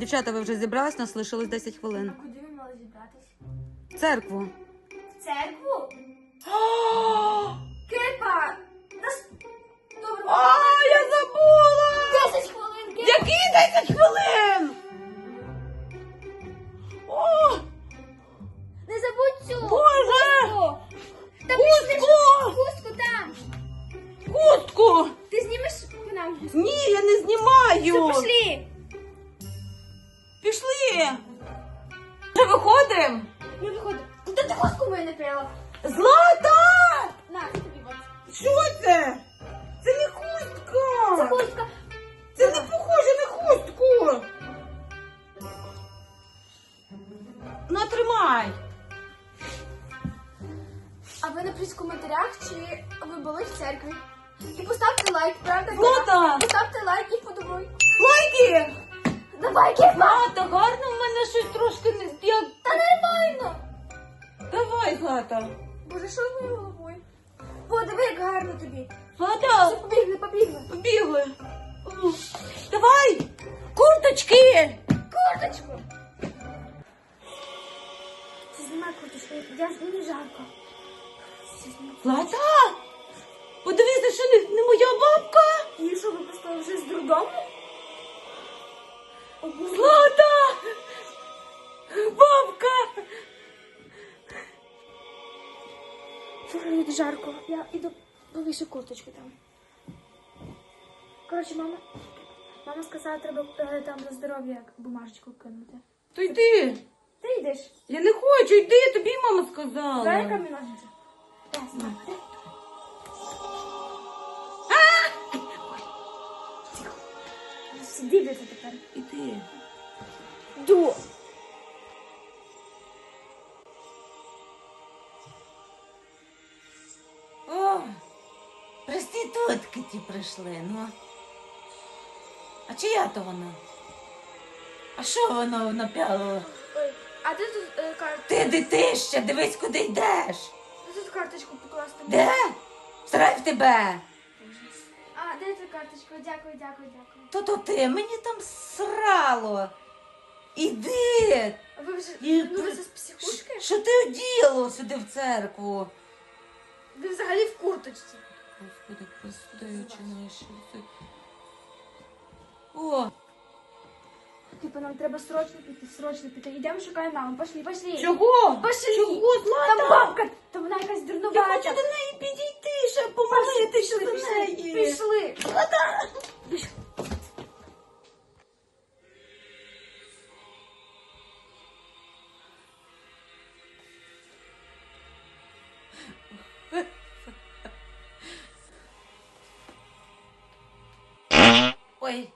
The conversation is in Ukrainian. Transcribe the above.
Дівчата, ви вже зібрались, нас лишилось 10 хвилин. А куди ви мали зібратись? В церкву. В церкву? Кипа! А, я забула! 10 хвилин, Кипа! Які 10 хвилин? О, Не забудь цю! Боже! Та Хустку! Хустку там! Хустку! Ти знімеш по нам? Ні, я не знімаю. Все, пішли! Пішли. Вже виходимо? Ми виходимо. Та ти хустку мою не пряла. Злата! На, це тобі от. Що це? Це не хустка. Це хустка. Це не похоже на хустку. Натримай. А ви напишіть в коментарях, чи ви були в церкві. І поставте лайк, правда? Злата! Поставте лайк і подобай. Лайки! Давай, Кипа! Злата, гарно в мене щось трошки не як. Та нормально! Давай, Злата. Боже, що з моєю головою? О, диви, як гарно тобі. Все, побігли, побігли. побігли. Давай! Курточки! Курточку! Це знімай курточку, я мені жарко. Це знімай. Злата! Подивися, що не, не моя бабка! І що, ви просто вже з дурдому? Злата! Бабка! Слухай, мені жарко. Я іду повішу курточку там. Коротше, мама, мама сказала, треба е, там за здоров'я бумажечку кинути. То йди. Ти йдеш? Я не хочу, йди, тобі мама сказала. Дай камінь ножниці. Ясно. Всі дивляться тепер. Іди. Ду. О, проститутки ті прийшли, ну. А чия то вона? А що воно напялило? Ой, а де тут е, кар... Ти дитище, дивись, куди йдеш. де тут карточку покласти? Де? Срай в тебе. Карточка? Дякую, дякую, дякую. То то ти, мені там срало. Іди. Ви вже І вернулися з психушки? Що ти оділо сюди в церкву? Ви взагалі в курточці. Господи, прости, наші. О, Типу, нам треба срочно піти, срочно піти. Йдемо, шукаємо маму. Пошли, пошли. Чого? Пошли. Чого, Злата? Там бабка, там вона якась Я дурнувата. хочу до неї підійти, ще помолитися Пішли, до неї. пішли. ой,